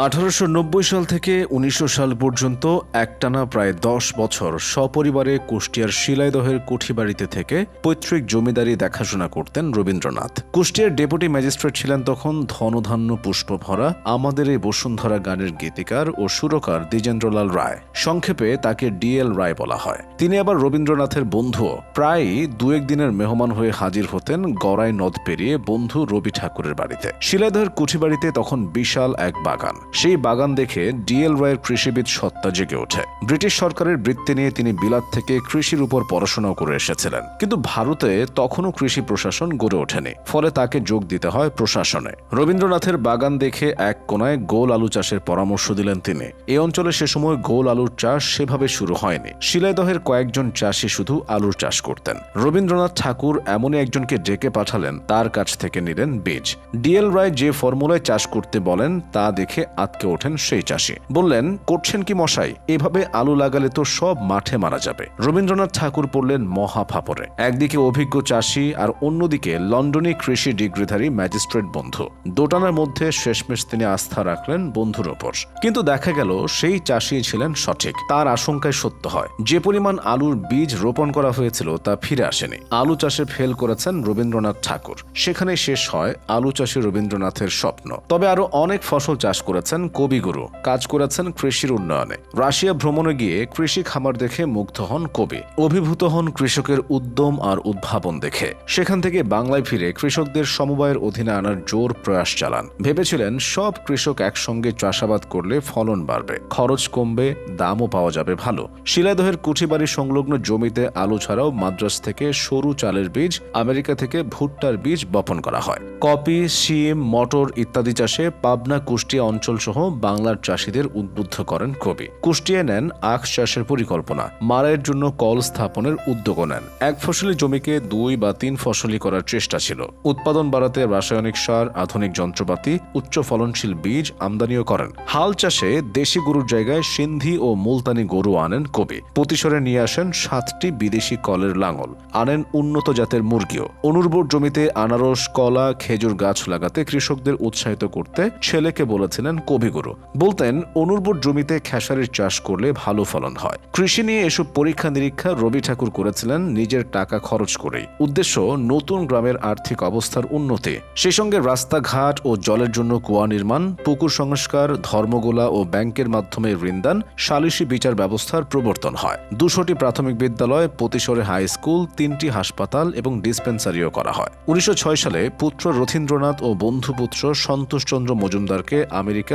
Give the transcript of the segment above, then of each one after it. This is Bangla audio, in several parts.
আঠারোশো নব্বই সাল থেকে উনিশশো সাল পর্যন্ত একটানা প্রায় দশ বছর সপরিবারে কুষ্টিয়ার শিলাইদহের কুঠিবাড়িতে থেকে পৈতৃক জমিদারি দেখাশোনা করতেন রবীন্দ্রনাথ। কুষ্টিয়ার ডেপুটি ম্যাজিস্ট্রেট ছিলেন তখন ধনধান্য পুষ্প ভরা আমাদের এই বসুন্ধরা গানের গীতিকার ও সুরকার দ্বিজেন্দ্রলাল রায়। সংক্ষেপে তাকে ডিএল রায় বলা হয়। তিনি আবার রবীন্দ্রনাথের বন্ধুও। প্রায়ই দু এক দিনের মেহমান হয়ে হাজির হতেন গড়াই নদ পেরিয়ে বন্ধু রবি ঠাকুরের বাড়িতে। শিলাইদহের কুঠিবাড়িতে তখন বিশাল এক বাগান। সেই বাগান দেখে ডিএল রায়ের কৃষিবিদ সত্তা জেগে ওঠে। ব্রিটিশ সরকারের বৃত্তি নিয়ে তিনি বিলাত থেকে কৃষির উপর পড়াশোনাও করে এসেছিলেন। কিন্তু ভারতে তখনও কৃষি প্রশাসন গড়ে ওঠেনি। ফলে তাকে যোগ দিতে হয় প্রশাসনে। রবীন্দ্রনাথের বাগান দেখে এক কোনায় গোল আলু চাষের পরামর্শ দিলেন তিনি। এই অঞ্চলে সে সময় গোল আলুর চাষ সেভাবে শুরু হয়নি। শিলাইদহের কয়েকজন চাষি শুধু আলুর চাষ করতেন। রবীন্দ্রনাথ ঠাকুর এমনই একজনকে ডেকে পাঠালেন, তার কাছ থেকে নিলেন বীজ। ডিএল রায় যে ফর্মুলায় চাষ করতে বলেন, তা দেখে আতকে ওঠেন সেই চাষি। বললেন, করছেন কি মশাই? এভাবে আলু লাগালে তো সব মাঠে মারা যাবে। রবীন্দ্রনাথ ঠাকুর পড়লেন মহা ফাপরে একদিকে অভিজ্ঞ চাষি আর অন্যদিকে লন্ডনে কৃষি ডিগ্রিধারী ম্যাজিস্ট্রেট বন্ধু। দোটানার মধ্যে শেষমেশ তিনি আস্থা রাখলেন বন্ধুর ওপর। কিন্তু দেখা গেল, সেই চাষি ছিলেন সঠিক। তার আশঙ্কায় সত্য হয়। যে পরিমাণ আলুর বীজ রোপণ করা হয়েছিল তা ফিরে আসেনি। আলু চাষে ফেল করেছেন রবীন্দ্রনাথ ঠাকুর। সেখানে শেষ হয় আলু চাষী রবীন্দ্রনাথের স্বপ্ন। তবে আরও অনেক ফসল চাষ করেছেন কবিগুরু কাজ করেছেন কৃষির উন্নয়নে। রাশিয়া ভ্রমণে গিয়ে কৃষি খামার দেখে মুগ্ধ হন কবি। অভিভূত হন কৃষকের উদ্যম আর উদ্ভাবন দেখে। সেখান থেকে বাংলায় ফিরে কৃষকদের সমবায়ের অধীনে আনার জোর প্রয়াস চালান। ভেবেছিলেন সব কৃষক একসঙ্গে চাষাবাদ করলে ফলন বাড়বে, খরচ কমবে, দামও পাওয়া যাবে ভালো। শিলাদহের কুঠিবাড়ি সংলগ্ন জমিতে আলু ছাড়াও মাদ্রাস থেকে সরু চালের বীজ, আমেরিকা থেকে ভুট্টার বীজ বপন করা হয়। কপি, শিম, মটর ইত্যাদি চাষে পাবনা কুষ্টিয়া অঞ্চল সহ বাংলার চাষিদের উদ্বুদ্ধ করেন কবি। কুষ্টিয়ায় নেন আখ চাষের পরিকল্পনা। মারাইয়ের জন্য কল স্থাপনের উদ্যোগও নেন। এক ফসলি জমিকে দুই বা তিন ফসলি করার চেষ্টা ছিল। উৎপাদন বাড়াতে রাসায়নিক সার, আধুনিক যন্ত্রপাতি, উচ্চ ফলনশীল বীজ আমদানিও করেন। হাল চাষে দেশি গরুর জায়গায় সিন্ধি ও মুলতানি গরু আনেন কবি। প্রতিসরে নিয়ে আসেন সাতটি বিদেশি কলের লাঙল। আনেন উন্নত জাতের মুরগিও। অনুর্বর জমিতে আনারস, কলা, খেজুর গাছ লাগাতে কৃষকদের উৎসাহিত করতে ছেলেকে বলেছিলেন কবিগুরু। বলতেন, অনুর্বর জমিতে খেসারির চাষ করলে ভালো ফলন হয়। কৃষি নিয়ে এসব পরীক্ষা নিরীক্ষা রবি ঠাকুর করেছিলেন, নিজের টাকা খরচ করেই। উদ্দেশ্য, নতুন গ্রামের আর্থিক অবস্থার উন্নতি। সেই সঙ্গে রাস্তাঘাট ও জলের জন্য কুয়া নির্মাণ, পুকুর সংস্কার, ধর্মগোলা ও ব্যাংকের মাধ্যমে ঋণদান সালিসি বিচার ব্যবস্থার প্রবর্তন হয়। দুশোটি প্রাথমিক বিদ্যালয়, প্রতিশরে হাই স্কুল, তিনটি হাসপাতাল এবং ডিসপেন্সারিও করা হয়। উনিশশো ছয় সালে পুত্র রথীন্দ্রনাথ ও বন্ধুপুত্র সন্তোষচন্দ্র মজুমদারকে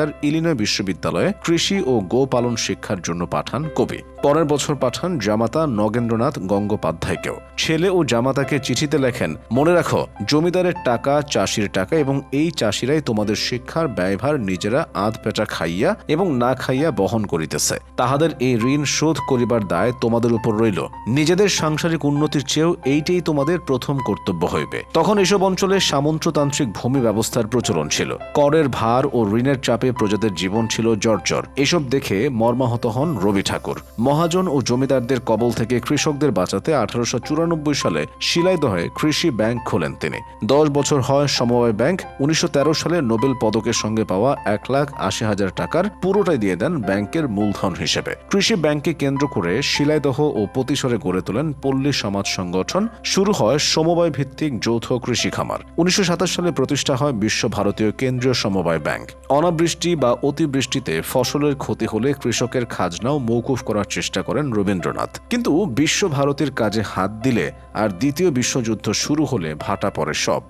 আমেরিকার ইলিনয় বিশ্ববিদ্যালয়ে কৃষি ও গো পালন শিক্ষার জন্য পাঠান কবি। পরের বছর পাঠান জামাতা নগেন্দ্রনাথ গঙ্গোপাধ্যায়কেও। ছেলে ও জামাতাকে চিঠিতে লেখেন, মনে রাখো, জমিদারের টাকা চাষির টাকা এবং এই চাষিরাই তোমাদের শিক্ষার ব্যয়ভার নিজেরা আধ পেটা খাইয়া এবং না খাইয়া বহন করিতেছে। তাহাদের এই ঋণ শোধ করিবার দায় তোমাদের উপর রইল। নিজেদের সাংসারিক উন্নতির চেয়েও এইটাই তোমাদের প্রথম কর্তব্য হইবে। তখন এসব অঞ্চলে সামন্ততান্ত্রিক ভূমি ব্যবস্থার প্রচলন ছিল। করের ভার ও ঋণের চাপে প্রজাদের জীবন ছিল জর্জর। এসব দেখে মর্মাহত হন রবি ঠাকুর। মহাজন ও জমিদারদের কবল থেকে কৃষকদের বাঁচাতে আঠারোশো চুরানব্বই সালে শিলাইদহে কৃষি ব্যাংক খোলেন তিনি। দশ বছর হয় সমবায় ব্যাংক উনিশশো সালে নোবেল পদকের সঙ্গে পাওয়া এক লাখ আশি হাজার টাকার পুরোটাই দিয়ে দেন ব্যাংকের মূলধন হিসেবে। কৃষি ব্যাংককে কেন্দ্র করে শিলাইদহ ও প্রতিসরে গড়ে তোলেন পল্লী সমাজ সংগঠন। শুরু হয় সমবায় ভিত্তিক যৌথ কৃষি খামার। উনিশশো সাতাশ সালে প্রতিষ্ঠা হয় বিশ্ব ভারতীয় কেন্দ্রীয় সমবায় ব্যাংক। অনাবৃষ্টি বা অতিবৃষ্টিতে ফসলের ক্ষতি হলে কৃষকের খাজনাও মৌকুফ করার চেষ্টা করেন রবীন্দ্রনাথ। কিন্তু বিশ্বভারতীর কাজে হাত দিলে আর দ্বিতীয় বিশ্বযুদ্ধ শুরু হলে ভাটা পড়ে সব।